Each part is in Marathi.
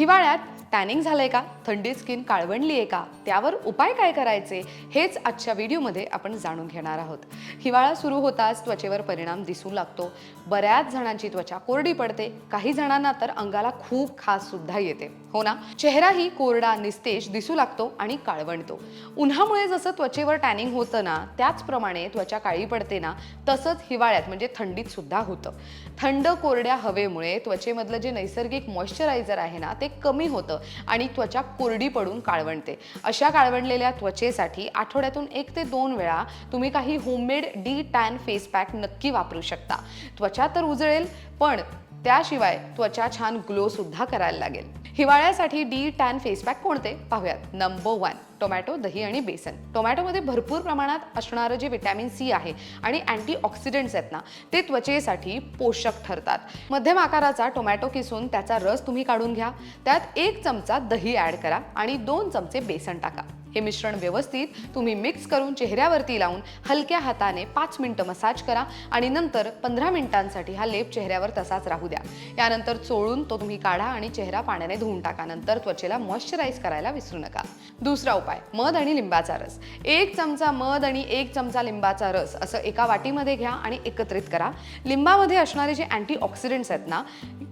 हिवाळ्यात टॅनिंग झालंय का? थंडी स्किन काळवंडली आहे का? त्यावर उपाय काय करायचे? हेच आजच्या व्हिडिओमध्ये आपण जाणून घेणार आहोत. हिवाळा सुरू होताच त्वचेवर परिणाम दिसू लागतो. बऱ्याच जणांची त्वचा कोरडी पडते. काही जणांना तर अंगाला खूप खास सुद्धा येते. हो ना? चेहराही कोरडा निस्तेज दिसू लागतो आणि काळवंडतो. उन्हामुळे जसं त्वचेवर टॅनिंग होतं ना त्याचप्रमाणे त्वचा काळी पडते ना तसंच हिवाळ्यात म्हणजे थंडीत सुद्धा होतं. थंड कोरड्या हवेमुळे त्वचेमधलं जे नैसर्गिक मॉइश्चरायझर आहे ना ते कमी होतं आणि त्वचा कोरडी पडून काळवंडते अशा काळवंडलेल्या त्वचेसाठी आठवड्यातून एक ते दोन वेळा तुम्ही काही homemade de tan face pack नक्की वापरू शकता. त्वचा तर उजळेल पण त्याशिवाय त्वचा छान ग्लो सुद्धा करायला लागेल. हिवाळ्यासाठी डी टॅन फेस पॅक कोणते? पाहूयात. नंबर वन टोमॅटो दही आणि बेसन. टोमॅटोमध्ये भरपूर प्रमाणात असणारं जे विटॅमिन सी आहे आणि अँटीऑक्सिडंट्स आहेत ना ते त्वचेसाठी पोषक ठरतात. मध्यम आकाराचा टोमॅटो किसून त्याचा रस तुम्ही काढून घ्या. त्यात एक चमचा दही ॲड करा आणि दोन चमचे बेसन टाका. हे मिश्रण व्यवस्थित तुम्ही मिक्स करून चेहऱ्यावरती लावून हलक्या हाताने पाच मिनटं मसाज करा आणि नंतर पंधरा मिनिटांसाठी हा लेप चेहऱ्यावर तसाच राहू द्या. यानंतर चोळून तो तुम्ही काढा आणि चेहरा पाण्याने धुवून टाका. नंतर त्वचेला मॉइश्चराईज करायला विसरू नका. दुसरा उपाय मध आणि लिंबाचा रस. एक चमचा मध आणि एक चमचा लिंबाचा रस असं एका वाटीमध्ये घ्या आणि एकत्रित करा. लिंबामध्ये असणारे जे अँटीऑक्सिडंट्स आहेत ना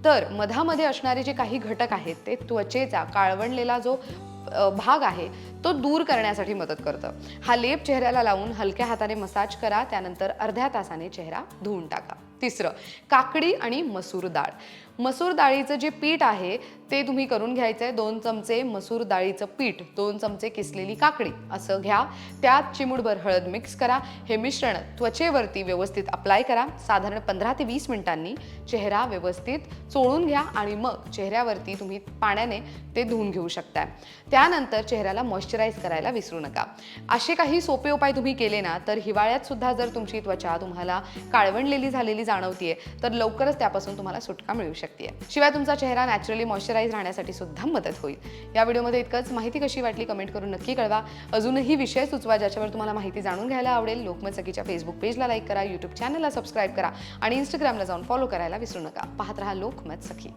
तर मधामध्ये असणारे जे काही घटक आहेत ते त्वचेचा काळवंडलेला जो भाग आहे तो दूर करण्यासाठी मदत करतं. हा लेप चेहऱ्याला लावून हलक्या हाताने मसाज करा त्यानंतर अर्ध्या तासाने चेहरा धुवून टाका. तिसरं काकडी आणि मसूर डाळ मसूर डाळीचं जे पीठ आहे ते तुम्ही करून घ्यायचं आहे दोन चमचे मसूर डाळीचं पीठ दोन चमचे किसलेली काकडी. असं घ्या. त्यात चिमूटभर हळद मिक्स करा. हे मिश्रण त्वचेवरती व्यवस्थित अप्लाय करा. साधारण पंधरा ते वीस मिनिटांनी चेहरा व्यवस्थित चोळून घ्या आणि मग चेहऱ्यावरती तुम्ही पाण्याने ते धुवून घेऊ शकता त्यानंतर चेहऱ्याला मॉइश्चराईज करायला विसरू नका. असे काही सोपे उपाय तुम्ही केले ना तर हिवाळ्यात सुद्धा जर तुमची त्वचा तुम्हाला काळवंडलेली झालेली जाणवतीये तर लवकरच त्यापासून तुम्हाला सुटका मिळू शकते शिवाय तुमचा चेहरा नॅचरली मॉइश्चराईज राहण्यासाठी सुद्धा मदत होईल. या व्हिडिओमध्ये इतकंच. माहिती कशी वाटली कमेंट करून नक्की कळवा. अजूनही विषय सुचवा ज्याच्यावर तुम्हाला माहिती जाणून घ्यायला आवडेल लोकमत सखीच्या फेसबुक पेजला लाईक करा यूट्यूब चॅनलला सबस्क्राईब करा आणि इंस्टाग्रामला जाऊन फॉलो करायला विसरू नका. पाहत राहा लोकमत सखी.